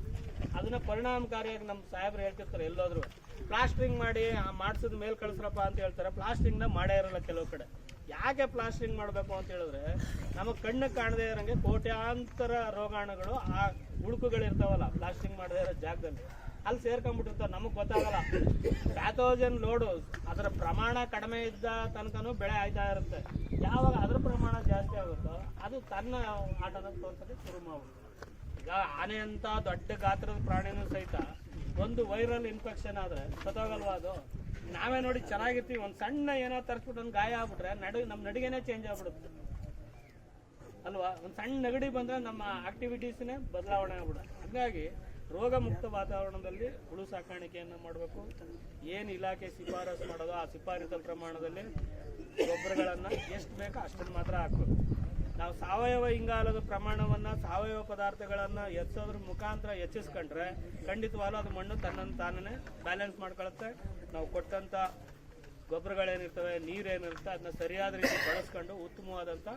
ಅದನ್ನ ಪರಿಣಾಮಕಾರಿಯಾಗಿ ನಮ್ಮ ಸಾಹೇಬ್ರು ಹೇಳ್ತಿರ್ತಾರೆ ಎಲ್ಲೋದ್ರು. ಪ್ಲಾಸ್ಟ್ರಿಂಗ್ ಮಾಡಿ, ಆ ಮಾಡಿಸಿದ ಮೇಲೆ ಕಳಿಸ್ರಪ್ಪ ಅಂತ ಹೇಳ್ತಾರೆ. ಪ್ಲಾಸ್ಟ್ರಿಂಗ್ನ ಮಾಡೇ ಇರಲ್ಲ ಕೆಲವು ಕಡೆ. ಯಾಕೆ ಪ್ಲಾಸ್ಟ್ರಿಂಗ್ ಮಾಡಬೇಕು ಅಂತ ಹೇಳಿದ್ರೆ, ನಮಗೆ ಕಣ್ಣು ಕಾಣದೇ ಇರೋಂಗೆ ಕೋಟ್ಯಾಂತರ ರೋಗಾಣುಗಳು ಆ ಉಳುಕುಗಳಿರ್ತಾವಲ್ಲ ಪ್ಲಾಸ್ಟ್ರಿಂಗ್ ಮಾಡದೇ ಇರೋ ಜಾಗದಲ್ಲಿ. ಅಲ್ಲಿ ಸೇರ್ಕೊಂಡ್ಬಿಟ್ಟಿರ್ತಾವೆ, ನಮಗೆ ಗೊತ್ತಾಗಲ್ಲ. ಪ್ಯಾಥೋಜನ್ ಲೋಡು ಅದರ ಪ್ರಮಾಣ ಕಡಿಮೆ ಇದ್ದ ತನಕನೂ ಬೆಳೆ ಆಯ್ತಾ ಇರುತ್ತೆ. ಯಾವಾಗ ಅದ್ರ ಪ್ರಮಾಣ ಜಾಸ್ತಿ ಆಗುತ್ತೋ ಅದು ತನ್ನ ಆಟನ ತೋರ್ಸೋಕ್ಕೆ ಶುರು ಮಾಡ್ಬಿಡುತ್ತೆ. ಈಗ ಆನೆ ಅಂತ ದೊಡ್ಡ ಗಾತ್ರದ ಪ್ರಾಣಿನೂ ಸಹಿತ ಒಂದು ವೈರಲ್ ಇನ್ಫೆಕ್ಷನ್ ಆದ್ರೆ ಸತ್ತೋಗಲ್ವಾ ಅದು? ನಾವೇ ನೋಡಿ ಚೆನ್ನಾಗಿರ್ತೀವಿ, ಒಂದು ಸಣ್ಣ ಏನೋ ತರಿಸ್ಬಿಟ್ಟು ಒಂದು ಗಾಯ ಆಗ್ಬಿಟ್ರೆ ನಡು ನಮ್ಮ ನಡಿಗೆನೇ ಚೇಂಜ್ ಆಗ್ಬಿಡುತ್ತೆ. ಅಲ್ವಾ? ಒಂದು ಸಣ್ಣ ನೆಗಡಿ ಬಂದ್ರೆ ನಮ್ಮ ಆಕ್ಟಿವಿಟೀಸ್ನೇ ಬದಲಾವಣೆ ಆಗ್ಬಿಡುತ್ತೆ. ಹಾಗಾಗಿ ರೋಗ ಮುಕ್ತ ವಾತಾವರಣದಲ್ಲಿ ಹುಳು ಸಾಕಾಣಿಕೆಯನ್ನು ಮಾಡಬೇಕು. ಏನು ಇಲಾಖೆ ಶಿಫಾರಸು ಮಾಡೋದೋ ಆ ಶಿಫಾರಿತ ಪ್ರಮಾಣದಲ್ಲಿ ಗೊಬ್ಬರಗಳನ್ನು ಎಷ್ಟು ಬೇಕೋ ಅಷ್ಟನ್ನು ಮಾತ್ರ ಹಾಕಬೇಕು. ನಾವು ಸಾವಯವ ಇಂಗಾಲದ ಪ್ರಮಾಣವನ್ನು, ಸಾವಯವ ಪದಾರ್ಥಗಳನ್ನು ಹೆಚ್ಚೋದ್ರ ಮುಖಾಂತರ ಹೆಚ್ಚಿಸ್ಕೊಂಡ್ರೆ ಖಂಡಿತವಾಗ್ಲೂ ಅದು ಮಣ್ಣು ತನ್ನನ್ನು ತಾನೇ ಬ್ಯಾಲೆನ್ಸ್ ಮಾಡ್ಕೊಳುತ್ತೆ. ನಾವು ಕೊಟ್ಟಂಥ ಗೊಬ್ಬರಗಳೇನಿರ್ತವೆ, ನೀರೇನಿರುತ್ತೆ ಅದನ್ನ ಸರಿಯಾದ ರೀತಿ ಬಳಸ್ಕೊಂಡು ಉತ್ತಮವಾದಂಥ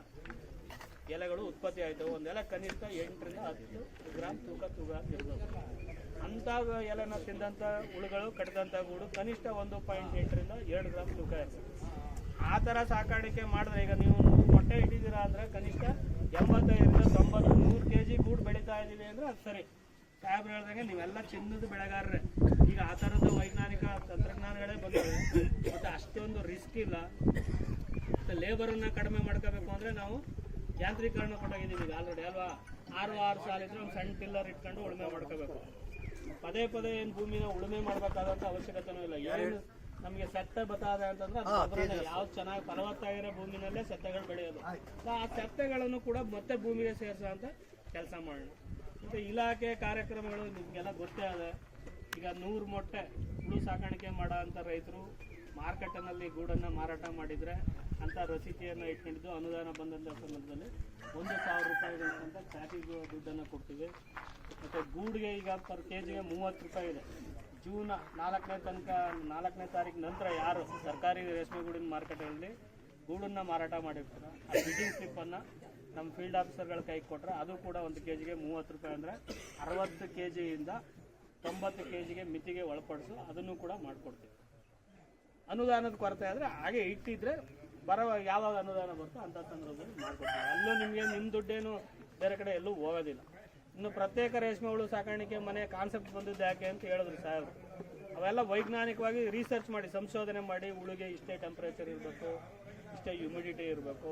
ಎಲೆಗಳು ಉತ್ಪತ್ತಿ ಆಯ್ತವೆ ಒಂದೆಲೆ ಕನಿಷ್ಠ ಎಂಟರಿಂದ ಹತ್ತು ಗ್ರಾಮ್ ತೂಕ ತೂಕ ಇರ್ಬೋದು. ಅಂಥ ಎಲೆನ ತಿಂದಂಥ ಹುಳುಗಳು ಕಟ್ಟಿದಂಥ ಗೂಡು ಕನಿಷ್ಠ ಒಂದು ಪಾಯಿಂಟ್ ಎಂಟರಿಂದ ಎರಡು ಗ್ರಾಮ್ ತೂಕ ಇರ್ತದೆ. ಆ ಥರ ಸಾಕಾಣಿಕೆ ಮಾಡಿದ್ರೆ ಈಗ ನೀವು ಮೊಟ್ಟೆ ಇಟ್ಟಿದ್ದೀರಾ ಅಂದರೆ ಕನಿಷ್ಠ ಎಂಬತ್ತೈದರಿಂದ ತೊಂಬತ್ತು ನೂರು ಕೆ ಜಿ ಗೂಡು ಬೆಳೀತಾ ಇದ್ದೀವಿ ಅಂದರೆ ಅದು ಸರಿ. ಸಾಹೇಬ್ರು ಹೇಳ್ದಂಗೆ ನೀವೆಲ್ಲ ಚಿನ್ನದ ಬೆಳೆಗಾರರೇ. ಈಗ ಆ ಥರದ ವೈಜ್ಞಾನಿಕ ತಂತ್ರಜ್ಞಾನಗಳೇ ಬಂದಿವೆ ಮತ್ತು ಅಷ್ಟೊಂದು ರಿಸ್ಕ್ ಇಲ್ಲ. ಮತ್ತು ಲೇಬರನ್ನು ಕಡಿಮೆ ಮಾಡ್ಕೋಬೇಕು ಅಂದರೆ ನಾವು ಯಾಂತ್ರೀಕರಣ ಕೊಟ್ಟಾಗಿದ್ದೀವಿ ಈಗ ಆಲ್ರೆಡಿ ಅಲ್ವಾ? ಆರು ಆರು ಸಾಲ ಇದ್ರೆ ಒಂದು ಸಣ್ಣ ಟಿಲ್ಲರ್ ಇಟ್ಕೊಂಡು ಉಳುಮೆ ಮಾಡ್ಕೋಬೇಕು. ಪದೇ ಪದೇ ಏನು ಭೂಮಿನ ಉಳುಮೆ ಮಾಡಬೇಕಾದಂಥ ಅವಶ್ಯಕತೆನೂ ಇಲ್ಲ. ಏನು ನಮಗೆ ಸೆತ್ತೆ ಬತ್ತಾದ ಅಂತಂದ್ರೆ ಅದು ಯಾವ ಯಾವ್ದು ಚೆನ್ನಾಗಿ ಫಲವತ್ತಾಗಿರೋ ಭೂಮಿನಲ್ಲೇ ಸತ್ತೆಗಳು ಬೆಳೆಯೋದು. ಆ ಸತ್ತೆಗಳನ್ನು ಕೂಡ ಮತ್ತೆ ಭೂಮಿಗೆ ಸೇರಿಸೋ ಅಂತ ಕೆಲಸ ಮಾಡೋಣ. ಮತ್ತು ಇಲಾಖೆ ಕಾರ್ಯಕ್ರಮಗಳು ನಿಮಗೆಲ್ಲ ಗೊತ್ತೇ ಅದೆ. ಈಗ ನೂರು ಮೊಟ್ಟೆ ಹುಳು ಸಾಕಾಣಿಕೆ ಮಾಡೋ ಅಂಥ ರೈತರು ಮಾರ್ಕೆಟ್ನಲ್ಲಿ ಗೂಡನ್ನು ಮಾರಾಟ ಮಾಡಿದರೆ ಅಂಥ ರಸೀತಿಯನ್ನು ಇಟ್ಕೊಂಡಿದ್ದು, ಅನುದಾನ ಬಂದಂಥ ಸಂದರ್ಭದಲ್ಲಿ ಒಂದು ಸಾವಿರ ರೂಪಾಯಿಗಳಂತ ತನಕ ದುಡ್ಡನ್ನ ಕೊಡ್ತೀವಿ ಮತ್ತು ಗೂಡಿಗೆ ಈಗ ಪರ್ ಕೆ ಜಿಗೆ ಮೂವತ್ತು ರೂಪಾಯಿ ಇದೆ. ಜೂನ್ ನಾಲ್ಕನೇ ತನಕ, ನಾಲ್ಕನೇ ತಾರೀಕು ನಂತರ ಯಾರು ಸರ್ಕಾರಿ ರೇಷ್ಮೆ ಗೂಡಿನ ಮಾರ್ಕೆಟಲ್ಲಿ ಗೂಡನ್ನು ಮಾರಾಟ ಮಾಡಿರ್ತಾರೆ, ಆ ಬಿಡಿಂಗ್ ಸ್ಲಿಪ್ಪನ್ನು ನಮ್ಮ ಫೀಲ್ಡ್ ಆಫೀಸರ್ಗಳ ಕೈ ಕೊಟ್ಟರೆ ಅದು ಕೂಡ ಒಂದು ಕೆ ಜಿಗೆ ಮೂವತ್ತು ರೂಪಾಯಿ ಅಂದರೆ ಅರವತ್ತು ಕೆ ಜಿಯಿಂದ ತೊಂಬತ್ತು ಕೆ ಜಿಗೆ ಮಿತಿಗೆ ಒಳಪಡಿಸು, ಅದನ್ನು ಕೂಡ ಮಾಡಿಕೊಡ್ತೀವಿ. ಅನುದಾನದ ಕೊರತೆ ಆದರೆ ಹಾಗೆ ಇಟ್ಟಿದ್ರೆ ಬರೋ ಯಾವಾಗ ಅನುದಾನ ಬರುತ್ತೋ ಅಂಥ ಸಂದರ್ಭದಲ್ಲಿ ಮಾಡ್ಕೊಡ್ತೀವಿ ಅಲ್ಲೂ ನಿಮಗೆ ನಿಮ್ಮ ದುಡ್ಡೇನು ಬೇರೆ ಕಡೆ ಎಲ್ಲೂ ಹೋಗೋದಿಲ್ಲ. ಇನ್ನು ಪ್ರತ್ಯೇಕ ರೇಷ್ಮೆ ಹುಳು ಸಾಕಾಣಿಕೆ ಮನೆ ಕಾನ್ಸೆಪ್ಟ್ ಬಂದಿದ್ದು ಯಾಕೆ ಅಂತ ಹೇಳಿದ್ರು ಸಾಹೇಬ್ ಅವೆಲ್ಲ ವೈಜ್ಞಾನಿಕವಾಗಿ ರಿಸರ್ಚ್ ಮಾಡಿ, ಸಂಶೋಧನೆ ಮಾಡಿ ಹುಳುಗೆ ಇಷ್ಟೇ ಟೆಂಪ್ರೇಚರ್ ಇರಬೇಕು, ಇಷ್ಟೇ ಹ್ಯುಮಿಡಿಟಿ ಇರಬೇಕು,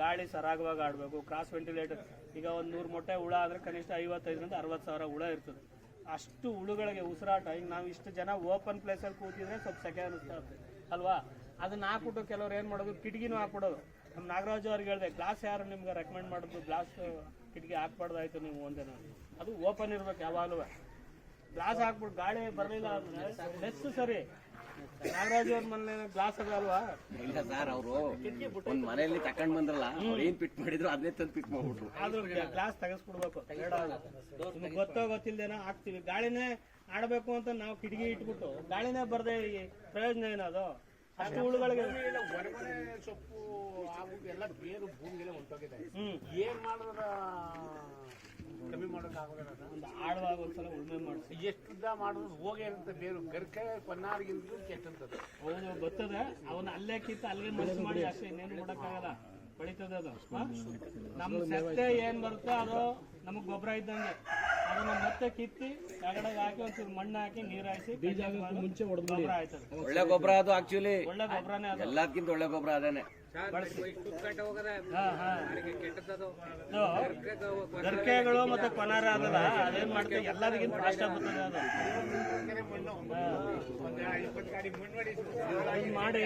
ಗಾಳಿ ಸರಾಗವಾಗಿ ಆಡಬೇಕು ಕ್ರಾಸ್ ವೆಂಟಿಲೇಟರ್ ಈಗ ಒಂದು ನೂರು ಮೊಟ್ಟೆ ಹುಳ ಆದರೆ ಕನಿಷ್ಠ ಐವತ್ತೈದರಿಂದ ಅರವತ್ತು ಸಾವಿರ ಹುಳ ಇರ್ತದೆ. ಅಷ್ಟು ಹುಳುಗಳಿಗೆ ಉಸಿರಾಟ. ಈಗ ನಾವು ಇಷ್ಟು ಜನ ಓಪನ್ ಪ್ಲೇಸಲ್ಲಿ ಕೂತಿದ್ರೆ ಸ್ವಲ್ಪ ಸೆಕೆ ಅನ್ನಿಸ್ತಾ ಇರ್ತದೆ. ಅಲ್ವಾ? ಅದನ್ನ ಹಾಕ್ಬಿಟ್ಟು ಕೆಲವ್ರು ಏನು ಮಾಡೋದು ಕಿಟಕಿನೂ ಹಾಕ್ಬಿಡೋದು. ನಮ್ಮ ನಾಗರಾಜು ಅವ್ರಿಗೆ ಹೇಳಿದೆ ಗ್ಲಾಸ್ ಯಾರು ನಿಮ್ಗೆ ರೆಕಮೆಂಡ್ ಮಾಡೋದು ಗ್ಲಾಸ್ ಕಿಟಕಿ ಹಾಕ್ಬಾರ್ದಾಯ್ತು ನೀವು ಒಂದೇನ ಅದು ಓಪನ್ ಇರ್ಬೇಕು ಯಾವಾಗಲೂ. ಗ್ಲಾಸ್ ಹಾಕ್ಬಿಟ್ಟು ಗಾಳಿ ಬರಲಿಲ್ಲ ಅಂದ್ರೆ ಸರಿ. ನಾಗರಾಜು ಅವ್ರ ಮನೆ ಗ್ಲಾಸ್ ಅದಲ್ವಾ ಇಲ್ಲ ಸರ್ ಅವರು ಒಂದ್ ಮನೆಯಲ್ಲಿ ತಕೊಂಡ್ ಬಂದ್ರಲ್ಲ ಏನ್ ಪಿಟ್ ಮಾಡಿದ್ರು ಅದನ್ನೇ ತಂದು ಪಿಟ್ ಮಾಡ್ಬಿಟ್ರು. ಆದ್ರೂ ಗ್ಲಾಸ್ ತೆಗೆಸ್ಬಿಡ್ಬೇಕು ಬೇಡ ನಿಮ್ಗೆ ಗೊತ್ತೋ ಗೊತ್ತಿಲ್ದೇನೋ ಹಾಕ್ತಿವಿ. ಗಾಳಿನೇ ಆಡಬೇಕು ಅಂತ ನಾವು ಕಿಟಕಿ ಇಟ್ಬಿಟ್ಟು ಗಾಳಿನೇ ಬರ್ದೆ ಪ್ರಯೋಜನ ಏನದು ಅಷ್ಟು ಹುಳುಗಳಿಗೆ ಹೊರಗಡೆ ಸೊಪ್ಪು ಆಗ್ಬಿಟ್ಟು ಎಲ್ಲ ಬೇರು ಭೂಮಿಗೆಲ್ಲ ಹೊಂಟೋಗಿದೆ. ಏನ್ ಮಾಡಿದ್ರ ಕಮ್ಮಿ ಮಾಡೋಕೆ ಅದು. ಒಂದು ಆಳವಾಗಿ ಒಂದ್ಸಲ ಉಳುಮೆ ಮಾಡಿಸಿ. ಎಷ್ಟು ಉದ್ದ ಮಾಡಿದ್ರು ಹೋಗೇ ಇರುತ್ತೆ ಬೇರು. ಗರ್ಕೆ ಕೊನ್ನಾರಿಗಿಂತ ಕೆಟ್ಟಂತದ್ದು. ಹೌದು ಬರ್ತದೆ ಅವನ್ನ ಅಲ್ಲೇ ಕಿತ್ತ ಅಲ್ಲೇ ಮನಸ್ಸು ಮಾಡಿ ಅಷ್ಟೇ ಇನ್ನೇನು ಮಾಡಕ್ಕಾಗಲ್ಲ ಬೆಳೀತದೆ ಅದು? ನಮ್ಮ ಸತ್ತೆ ಏನ್ ಬರುತ್ತೋ ಅದು ನಮಗ್ ಗೊಬ್ಬರ ಇದ್ದಂಗೆ. ಅದನ್ನ ಮತ್ತೆ ಕಿತ್ತಿ ಕೆಳಗಡೆ ಹಾಕಿ ಒಂಚೂರು ಮಣ್ಣು ಹಾಕಿ ನೀರ್ ಹಾಯಿಸಿ ಮುಂಚೆ ಗೊಬ್ಬರ ಆಯ್ತದೆ. ಒಳ್ಳೆ ಗೊಬ್ಬರ ಅದು ಆಕ್ಚುಲಿ ಒಳ್ಳೆ ಗೊಬ್ಬರನೇ ಅದು. ಎಲ್ಲದಕ್ಕಿಂತ ಒಳ್ಳೆ ಗೊಬ್ಬರ ಅದೇನೆ. ಗರ್ಕೆಗಳು ಮತ್ತೆ ಕೊನಾರ ಅದಲ್ಲ ಅದೇನ್ ಮಾಡ್ತೀವಿ ಎಲ್ಲದಕ್ಕಿಂತ ಫಾಸ್ಟ್ ಅದು. ಮಾಡಿ.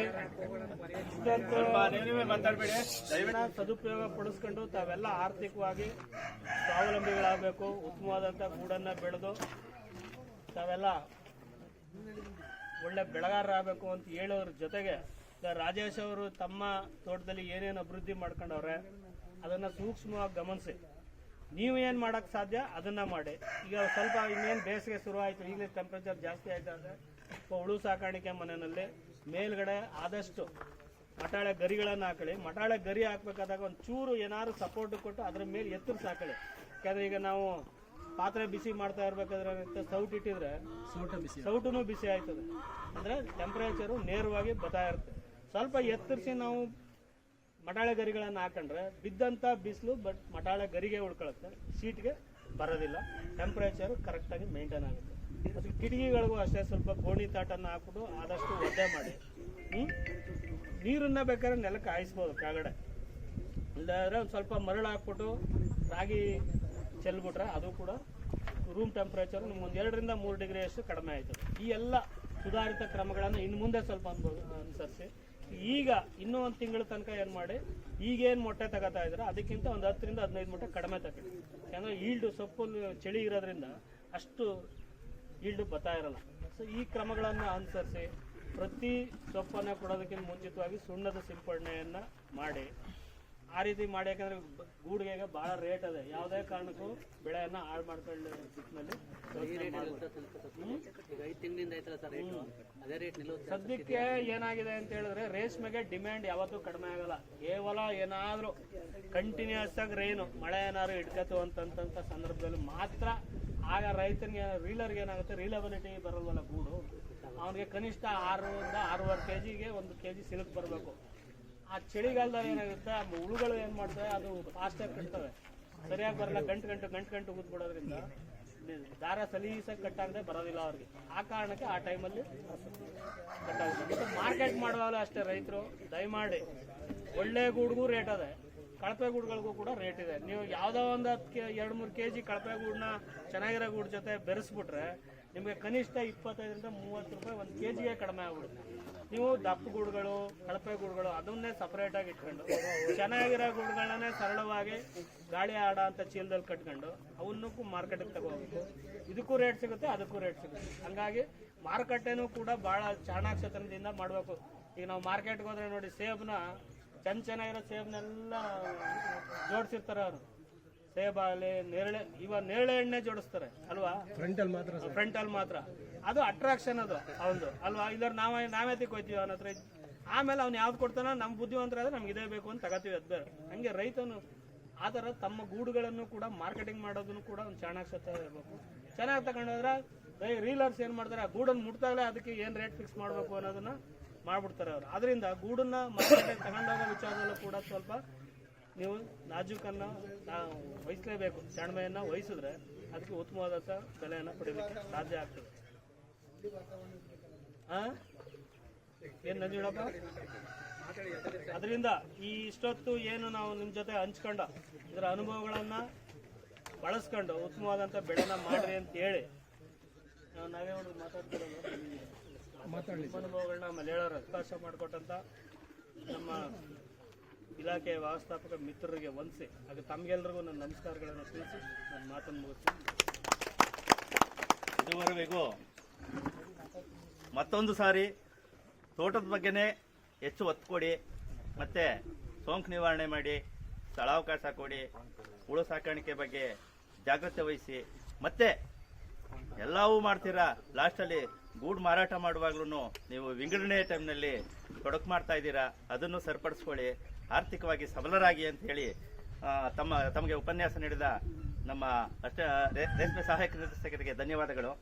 ಸದುಪಯೋಗ ಪಡಿಸ್ಕೊಂಡು ತಾವೆಲ್ಲ ಆರ್ಥಿಕವಾಗಿ ಸ್ವಾವಲಂಬಿಗಳಾಗಬೇಕು. ಉತ್ತಮವಾದಂಥ ಗೂಡನ್ನ ಬೆಳೆದು ತಾವೆಲ್ಲ ಒಳ್ಳೆ ಬೆಳೆಗಾರರಾಗಬೇಕು ಅಂತ ಹೇಳೋದ್ರ ಜೊತೆಗೆ ರಾಜೇಶ್ ಅವರು ತಮ್ಮ ತೋಟದಲ್ಲಿ ಏನೇನು ಅಭಿವೃದ್ಧಿ ಮಾಡ್ಕೊಂಡವ್ರೆ ಅದನ್ನ ಸೂಕ್ಷ್ಮವಾಗಿ ಗಮನಿಸಿ. ನೀವು ಏನು ಮಾಡಕ್ ಸಾಧ್ಯ ಅದನ್ನ ಮಾಡಿ. ಈಗ ಸ್ವಲ್ಪ ಇನ್ನೇನು ಬೇಸಿಗೆ ಶುರು ಆಯ್ತು ಈಗಲೇ ಟೆಂಪ್ರೇಚರ್ ಜಾಸ್ತಿ ಆಯ್ತು ಅಂದ್ರೆ ಸ್ವಲ್ಪ ಹುಳು ಸಾಕಾಣಿಕೆ ಮನೆಯಲ್ಲಿ ಮೇಲ್ಗಡೆ ಆದಷ್ಟು ಮಟಾಳೆ ಗರಿಗಳನ್ನು ಹಾಕಳಿ ಮಟಾಳೆ ಗರಿ ಹಾಕ್ಬೇಕಾದಾಗ ಒಂದು ಚೂರು ಏನಾದ್ರು ಸಪೋರ್ಟ್ ಕೊಟ್ಟು ಅದ್ರ ಮೇಲೆ ಎತ್ತರ ಸಾಕಳಿ ಯಾಕಂದ್ರೆ ಈಗ ನಾವು ಪಾತ್ರೆ ಬಿಸಿ ಮಾಡ್ತಾ ಇರ್ಬೇಕಾದ್ರೆ ಸೌಟ್ ಇಟ್ಟಿದ್ರೆ ಸೌಟುನು ಬಿಸಿ ಆಯ್ತದೆ. ಅಂದ್ರೆ ಟೆಂಪರೇಚರು ನೇರವಾಗಿ ಬರ್ತಾ ಇರುತ್ತೆ. ಸ್ವಲ್ಪ ಎತ್ತರಿಸಿ ನಾವು ಮಟಾಳೆ ಗರಿಗಳನ್ನು ಹಾಕೊಂಡ್ರೆ ಬಿದ್ದಂಥ ಬಿಸಿಲು ಬಟ್ ಮಟಾಳೆ ಗರಿಗೆ ಉಳ್ಕೊಳುತ್ತೆ. ಸೀಟ್ಗೆ ಬರೋದಿಲ್ಲ. ಟೆಂಪ್ರೇಚರ್ ಕರೆಕ್ಟಾಗಿ ಮೇಂಟೈನ್ ಆಗುತ್ತೆ. ಅದಕ್ಕೆ ಕಿಟಕಿಗಳಿಗೂ ಅಷ್ಟೇ ಸ್ವಲ್ಪ ಗೋಣಿ ತಾಟನ್ನು ಹಾಕ್ಬಿಟ್ಟು ಆದಷ್ಟು ಒದ್ದೆ ಮಾಡಿ. ನೀರನ್ನ ಬೇಕಾದ್ರೆ ನೆಲಕ್ಕೆ ಹಾಯಿಸ್ಬೋದು ಕೆಳಗಡೆ. ಇಲ್ಲಾಂದರೆ ಒಂದು ಸ್ವಲ್ಪ ಮರಳು ಹಾಕ್ಬಿಟ್ಟು ರಾಗಿ ಚೆಲ್ಬಿಟ್ರೆ ಅದು ಕೂಡ ರೂಮ್ ಟೆಂಪ್ರೇಚರ್ ನಿಮ್ಗೆ ಎರಡರಿಂದ ಮೂರು ಡಿಗ್ರಿ ಅಷ್ಟು ಕಡಿಮೆ ಆಯಿತು ಈ ಎಲ್ಲ ಸುಧಾರಿತ ಕ್ರಮಗಳನ್ನು ಇನ್ನು ಮುಂದೆ ಸ್ವಲ್ಪ ಅನ್ಬೋದು ಅನುಸರಿಸಿ. ಈಗ ಇನ್ನೂ ಒಂದು ತಿಂಗಳ ತನಕ ಏನು ಮಾಡಿ, ಈಗೇನು ಮೊಟ್ಟೆ ತಗೋತಾ ಇದ್ರೆ ಅದಕ್ಕಿಂತ ಒಂದು ಹತ್ತರಿಂದ ಹದಿನೈದು ಮೊಟ್ಟೆ ಕಡಿಮೆ ತಗೊಳ್ಳಿ. ಯಾಕಂದ್ರೆ ಈಲ್ಡು ಸೊಪ್ಪು ಚಳಿ ಇರೋದ್ರಿಂದ ಅಷ್ಟು ಈಲ್ಡು ಬರ್ತಾ ಇರಲ್ಲ. ಸೊ ಈ ಕ್ರಮಗಳನ್ನು ಅನುಸರಿಸಿ ಪ್ರತಿ ಸೊಪ್ಪನ್ನು ಕೊಡೋದಕ್ಕಿಂತ ಮುಂಚಿತವಾಗಿ ಸುಣ್ಣದ ಸಿಂಪಡಣೆಯನ್ನು ಮಾಡಿ. ಆ ರೀತಿ ಮಾಡಿ ಯಾಕಂದ್ರೆ ಬ- ಗೂಡಿಗೆ ಬಹಳ ರೇಟ್ ಅದೇ. ಯಾವುದೇ ಕಾರಣಕ್ಕೂ ಬೆಳೆಯನ್ನ ಹಾಳು ಮಾಡ್ಕೊಳ್ಳೋ ದಿಕ್ಕಿನಲ್ಲಿ ರೇಟ್ ಸದ್ಯಕ್ಕೆ ಏನಾಗಿದೆ ಅಂತ ಹೇಳಿದ್ರೆ ರೇಷ್ಮೆಗೆ ಡಿಮ್ಯಾಂಡ್ ಯಾವತ್ತೂ ಕಡಿಮೆ ಆಗಲ್ಲ. ಕೇವಲ ಏನಾದರೂ ಕಂಟಿನ್ಯೂಸ್ ಆಗಿ ರೈನು ಮಳೆ ಏನಾದ್ರು ಇಟ್ಕತ್ತು ಅಂತಂತ ಸಂದರ್ಭದಲ್ಲಿ ಮಾತ್ರ ಆಗ ರೈತನಿಗೆ ರೀಲರ್ಗೆ ಏನಾಗುತ್ತೆ ರೀಲಬಿಲಿಟಿ ಬರಲ್ವಲ್ಲ ಗೂಡು. ಅವನಿಗೆ ಕನಿಷ್ಠ ಆರರಿಂದ ಆರೂವರೆ ಕೆ ಜಿಗೆ ಒಂದು ಕೆ ಜಿ ಸಿಲುಕ್ ಬರಬೇಕು. ಆ ಚಳಿಗಾಲದಲ್ಲಿ ಏನಾಗುತ್ತೆ, ಆ ಹುಳುಗಳು ಏನು ಮಾಡ್ತವೆ, ಅದು ಫಾಸ್ಟಾಗಿ ಕಟ್ತವೆ. ಸರಿಯಾಗಿ ಬರಲ್ಲ, ಗಂಟು ಗಂಟು ಗಂಟು ಗಂಟು ಕೂತ್ಬಿಡೋದ್ರಿಂದ ದಾರ ಸಲೀಸಾಗಿ ಕಟ್ಟಾಗದೆ ಬರೋದಿಲ್ಲ ಅವ್ರಿಗೆ. ಆ ಕಾರಣಕ್ಕೆ ಆ ಟೈಮಲ್ಲಿ ಕಟ್ಟಾಗುತ್ತೆ ಮಾರ್ಕೆಟ್ ಮಾಡುವಾಗ ಅಷ್ಟೇ ರೈತರು, ದಯಮಾಡಿ, ಒಳ್ಳೆ ಗೂಡ್ಗೂ ರೇಟ್ ಅದೇ. ಕಳಪೆ ಗೂಡುಗಳಿಗೂ ಕೂಡ ರೇಟ್ ಇದೆ. ನೀವು ಯಾವುದೋ ಒಂದು ಹತ್ತು ಎರಡು ಮೂರು ಕೆ ಜಿ ಕಳಪೆ ಗೂಡನ್ನ ಚೆನ್ನಾಗಿರೋ ಗೂಡು ಜೊತೆ ಬೆರೆಸ್ಬಿಟ್ರೆ ನಿಮಗೆ ಕನಿಷ್ಠ ಇಪ್ಪತ್ತೈದರಿಂದ ಮೂವತ್ತು ರೂಪಾಯಿ ಒಂದು ಕೆ ಜಿಗೆ ಕಡಿಮೆ ಆಗ್ಬಿಡುತ್ತೆ. ನೀವು ದಪ್ಪ ಗೂಡುಗಳು, ಕಳಪೆ ಗೂಡುಗಳು, ಅದನ್ನೇ ಸಪ್ರೇಟಾಗಿ ಇಟ್ಕೊಂಡು, ಚೆನ್ನಾಗಿರೋ ಗೂಡುಗಳನ್ನೇ ಸರಳವಾಗಿ ಗಾಳಿ ಆಡ ಅಂತ ಚೀಲದಲ್ಲಿ ಕಟ್ಕೊಂಡು ಅವನ್ನಕ್ಕೂ ಮಾರ್ಕೆಟಿಗೆ ತಗೋಬೇಕು. ಇದಕ್ಕೂ ರೇಟ್ ಸಿಗುತ್ತೆ, ಅದಕ್ಕೂ ರೇಟ್ ಸಿಗುತ್ತೆ. ಹಂಗಾಗಿ ಮಾರುಕಟ್ಟೆನೂ ಕೂಡ ಭಾಳ ಚಾಣಾಕ್ಷತನದಿಂದ ಮಾಡಬೇಕು. ಈಗ ನಾವು ಮಾರ್ಕೆಟ್ಗೆ ಹೋದ್ರೆ ನೋಡಿ, ಸೇಬ್ನ ಚೆನ್ನ ಚೆನ್ನಾಗಿರೋ ಸೇಬ್ನೆಲ್ಲ ಜೋಡಿಸಿರ್ತಾರೆ ಅವರು. ಸೇಬಾಗಲಿ ನೇರಳೆ ಇವಾಗ ನೇರಳೆ ಎಣ್ಣೆ ಜೋಡಿಸ್ತಾರೆ ಅಲ್ವಾ? ಫ್ರಂಟಲ್ಲಿ ಮಾತ್ರ ಫ್ರಂಟಲ್ಲಿ ಮಾತ್ರ. ಅದು ಅಟ್ರಾಕ್ಷನ್ ಅದು ಅವನು ಅಲ್ವಾ? ಇಲ್ಲ ನಾವೇ ನಾವೇ ತಿಕ್ಕೋಯ್ತೀವಿ ಅವನ ಹತ್ರ? ಆಮೇಲೆ ಅವ್ನು ಯಾವ್ದು ಕೊಡ್ತಾನೋ ನಮ್ಮ ಬುದ್ಧಿವಂತರಾದ್ರೆ ನಮ್ಗೆ ಇದೇ ಬೇಕು ಅಂತ ತಗೋತೀವಿ ಅದು ಬೇರೆ. ಹಂಗೆ ರೈತನು ಆ ಥರ ತಮ್ಮ ಗೂಡುಗಳನ್ನು ಕೂಡ ಮಾರ್ಕೆಟಿಂಗ್ ಮಾಡೋದನ್ನು ಕೂಡ ಒಂದು ಚಾಣಾಕ್ಷತೆ ಇರಬೇಕು. ಚೆನ್ನಾಗಿ ತಗೊಂಡೋದ್ರೆ ರೈ ರೀಲರ್ಸ್ ಏನು ಮಾಡ್ತಾರೆ ಆ ಗೂಡನ್ನು ಮುಟ್ದಾಗಲೇ ಅದಕ್ಕೆ ಏನು ರೇಟ್ ಫಿಕ್ಸ್ ಮಾಡಬೇಕು ಅನ್ನೋದನ್ನ ಮಾಡ್ಬಿಡ್ತಾರೆ ಅವರು. ಅದರಿಂದ ಗೂಡನ್ನ ಮಾರ್ಕೆಟಿಗೆ ತಗೊಂಡಾಗ ವಿಚಾರದಲ್ಲೂ ಕೂಡ ಸ್ವಲ್ಪ ನೀವು ನಾಜೂಕನ್ನು ನಾವು ವಹಿಸಲೇಬೇಕು. ಜಾಣ್ಮೆಯನ್ನು ವಹಿಸಿದ್ರೆ ಅದಕ್ಕೆ ಉತ್ತಮವಾದಂಥ ಬೆಲೆಯನ್ನು ಪಡಿಲಿಕ್ಕೆ ಸಾಧ್ಯ ಆಗ್ತದೆ. ಆ? ಏನ್ ನಂಜುಡಪ್ಪ ಅದರಿಂದ ಈ ಇಷ್ಟೊತ್ತು ಏನು ನಾವು ನಿಮ್ಮ ಜೊತೆ ಹಂಚ್ಕೊಂಡು ಇದರ ಅನುಭವಗಳನ್ನ ಬಳಸ್ಕೊಂಡು ಉತ್ತಮವಾದಂಥ ಬೆಳೆನ ಮಾಡ್ರಿ ಅಂತ ಹೇಳಿ ನಾವು ನಾವೇ ಒಂದು ಮಾತಾಡ್ತಿರೋದು. ಅನುಭವಗಳನ್ನ ಆಮೇಲೆ ಹೇಳೋರು ಅವಕಾಶ ಮಾಡಿಕೊಟ್ಟಂತ ನಮ್ಮ ಇಲಾಖೆಯ ವ್ಯವಸ್ಥಾಪಕ ಮಿತ್ರರಿಗೆ ವಂದಿಸಿ, ಹಾಗೆ ತಮಗೆಲ್ಲರಿಗೂ ನನ್ನ ನಮಸ್ಕಾರಗಳನ್ನು ತಿಳಿಸಿ ನನ್ನ ಮಾತನ್ನು ಮುಗಿಸ್ತೀನಿ. ಇದುವರೆಗೂ ಮತ್ತೊಂದು ಸಾರಿ ತೋಟದ ಬಗ್ಗೆನೇ ಹೆಚ್ಚು ಒತ್ತು ಕೊಡಿ, ಮತ್ತು ಸೋಂಕು ನಿವಾರಣೆ ಮಾಡಿ ಸ್ಥಳಾವಕಾಶ ಕೊಡಿ, ಹುಳು ಸಾಕಾಣಿಕೆ ಬಗ್ಗೆ ಜಾಗ್ರತೆ ವಹಿಸಿ, ಮತ್ತೆ ಎಲ್ಲವೂ ಮಾಡ್ತೀರಾ? ಲಾಸ್ಟಲ್ಲಿ ಗೂಡು ಮಾರಾಟ ಮಾಡುವಾಗ್ಲೂ ನೀವು ವಿಂಗಡಣೆ ಟೈಮ್ನಲ್ಲಿ ತೊಡಕು ಮಾಡ್ತಾ ಇದ್ದೀರಾ? ಅದನ್ನು ಸರಿಪಡಿಸ್ಕೊಳ್ಳಿ. ಆರ್ಥಿಕವಾಗಿ ಸಬಲರಾಗಿ ಅಂತ ಹೇಳಿ ತಮ್ಮ ತಮಗೆ ಉಪನ್ಯಾಸ ನೀಡಿದ ನಮ್ಮ ಅಷ್ಟ ರೇಷ್ಮೆ ಸಹಾಯಕ ನಿರ್ದೇಶಕರಿಗೆ ಧನ್ಯವಾದಗಳು.